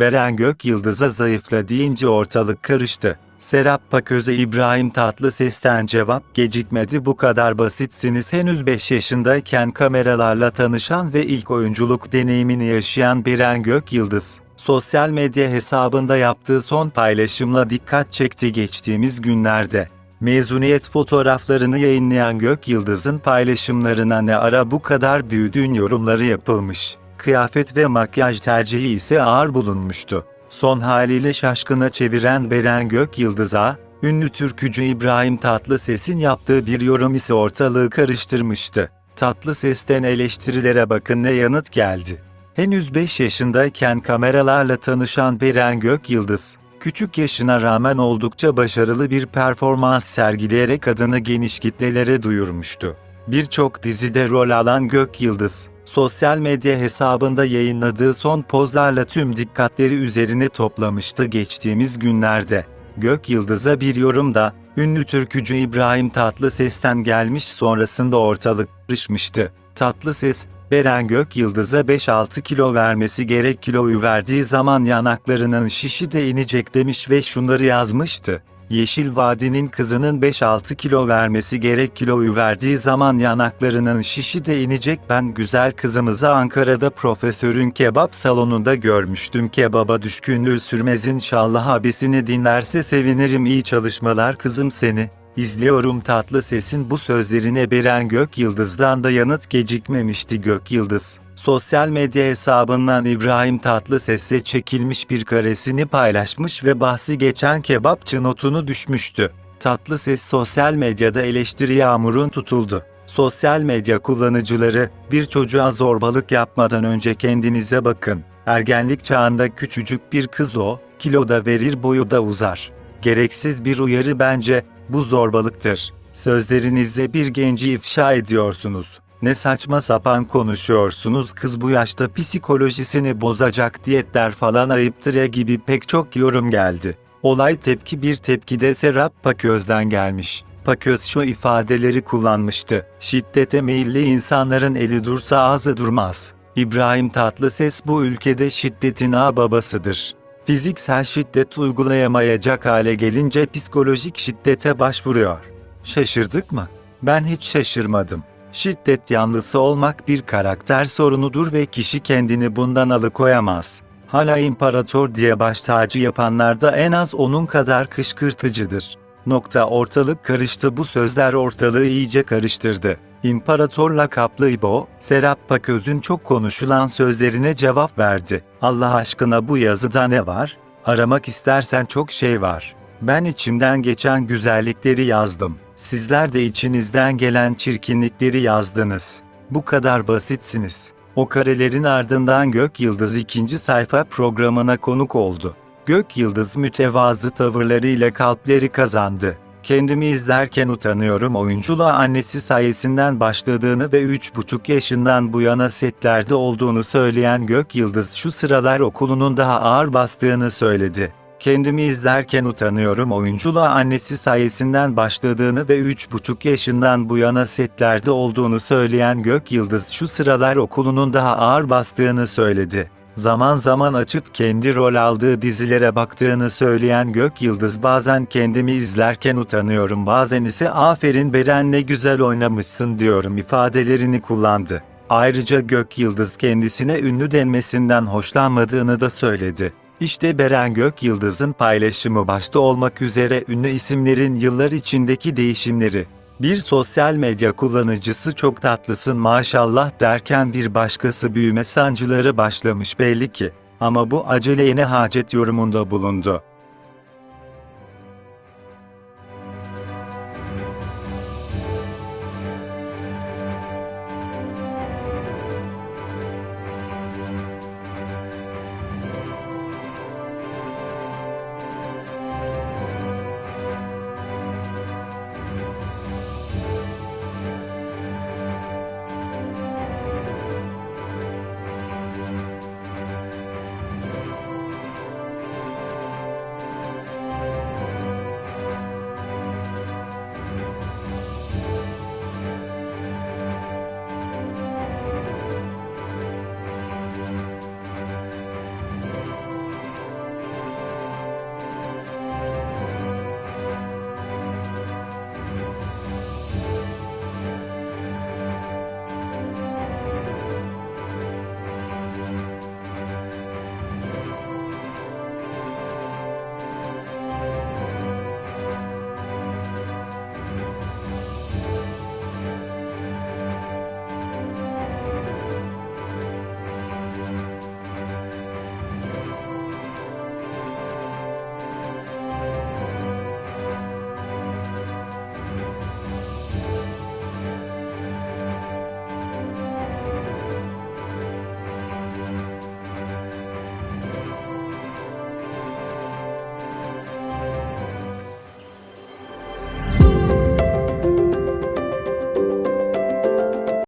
Beren Gök Yıldız'a zayıfla deyince ortalık karıştı. Serap Paköz'e İbrahim Tatlıses'ten cevap gecikmedi bu kadar basitsiniz henüz 5 yaşındayken kameralarla tanışan ve ilk oyunculuk deneyimini yaşayan Beren Gök Yıldız, sosyal medya hesabında yaptığı son paylaşımla dikkat çekti geçtiğimiz günlerde. Mezuniyet fotoğraflarını yayınlayan Gök Yıldız'ın paylaşımlarına ne ara bu kadar büyüdüğün yorumları yapılmış. Kıyafet ve makyaj tercihi ise ağır bulunmuştu. Son haliyle şaşkına çeviren Beren Gök Yıldız'a, ünlü türkücü İbrahim Tatlıses'in yaptığı bir yorum ise ortalığı karıştırmıştı. Tatlıses'ten eleştirilere bakın ne yanıt geldi. Henüz 5 yaşındayken kameralarla tanışan Beren Gök Yıldız, küçük yaşına rağmen oldukça başarılı bir performans sergileyerek adını geniş kitlelere duyurmuştu. Birçok dizide rol alan Gök Yıldız, sosyal medya hesabında yayınladığı son pozlarla tüm dikkatleri üzerine toplamıştı geçtiğimiz günlerde. Gök Yıldız'a bir yorum da, ünlü türkücü İbrahim Tatlıses'ten gelmiş sonrasında ortalık karışmıştı. Tatlıses, Beren Gök Yıldız'a 5-6 kilo vermesi gerek kiloyu verdiği zaman yanaklarının şişi de inecek demiş ve şunları yazmıştı. Yeşil Vadi'nin kızının 5-6 kilo vermesi gerek kiloyu verdiği zaman yanaklarının şişi de inecek ben güzel kızımızı Ankara'da profesörün kebap salonunda görmüştüm kebaba düşkünlüğü sürmez inşallah abisini dinlerse sevinirim iyi çalışmalar kızım seni. İzliyorum tatlı sesin bu sözlerine Beren Gök Yıldız'dan da yanıt gecikmemişti Gök Yıldız. Sosyal medya hesabından İbrahim Tatlıses'e çekilmiş bir karesini paylaşmış ve bahsi geçen kebapçı notunu düşmüştü. Tatlıses sosyal medyada eleştiri yağmurun tutuldu. Sosyal medya kullanıcıları, bir çocuğa zorbalık yapmadan önce kendinize bakın. Ergenlik çağında küçücük bir kız o, kilo da verir boyu da uzar. Gereksiz bir uyarı bence, bu zorbalıktır. Sözlerinizle bir genci ifşa ediyorsunuz. Ne saçma sapan konuşuyorsunuz kız bu yaşta psikolojisini bozacak diyetler falan ayıptır ya gibi pek çok yorum geldi. Olay tepki bir tepki de Serap Paköz'den gelmiş. Paköz şu ifadeleri kullanmıştı. Şiddete meyilli insanların eli dursa ağzı durmaz. İbrahim Tatlıses bu ülkede şiddetin ağ babasıdır. Fiziksel şiddet uygulayamayacak hale gelince psikolojik şiddete başvuruyor. Şaşırdık mı? Ben hiç şaşırmadım. Şiddet yanlısı olmak bir karakter sorunudur ve kişi kendini bundan alıkoyamaz. Hala imparator diye baş tacı yapanlar da en az onun kadar kışkırtıcıdır. Nokta ortalık karıştı bu sözler ortalığı iyice karıştırdı. İmparator lakaplı İbo, Serap Paköz'ün çok konuşulan sözlerine cevap verdi. Allah aşkına bu yazıda ne var? Aramak istersen çok şey var. Ben içimden geçen güzellikleri yazdım. Sizler de içinizden gelen çirkinlikleri yazdınız. Bu kadar basitsiniz. O karelerin ardından Gök Yıldız ikinci sayfa programına konuk oldu. Gök Yıldız mütevazı tavırlarıyla kalpleri kazandı. Kendimi izlerken utanıyorum oyunculuğa annesi sayesinden başladığını ve 3,5 yaşından bu yana setlerde olduğunu söyleyen Gök Yıldız şu sıralar okulunun daha ağır bastığını söyledi. Kendimi izlerken utanıyorum oyunculuğa annesi sayesinden başladığını ve 3,5 yaşından bu yana setlerde olduğunu söyleyen Gök Yıldız şu sıralar okulunun daha ağır bastığını söyledi. Zaman zaman açıp kendi rol aldığı dizilere baktığını söyleyen Gök Yıldız bazen kendimi izlerken utanıyorum bazen ise aferin Beren ne güzel oynamışsın diyorum ifadelerini kullandı. Ayrıca Gök Yıldız kendisine ünlü denmesinden hoşlanmadığını da söyledi. İşte Beren Gök Yıldız'ın paylaşımı başta olmak üzere ünlü isimlerin yıllar içindeki değişimleri. Bir sosyal medya kullanıcısı çok tatlısın maşallah derken bir başkası büyüme sancıları başlamış belli ki. Ama bu aceleye ne hacet yorumunda bulundu.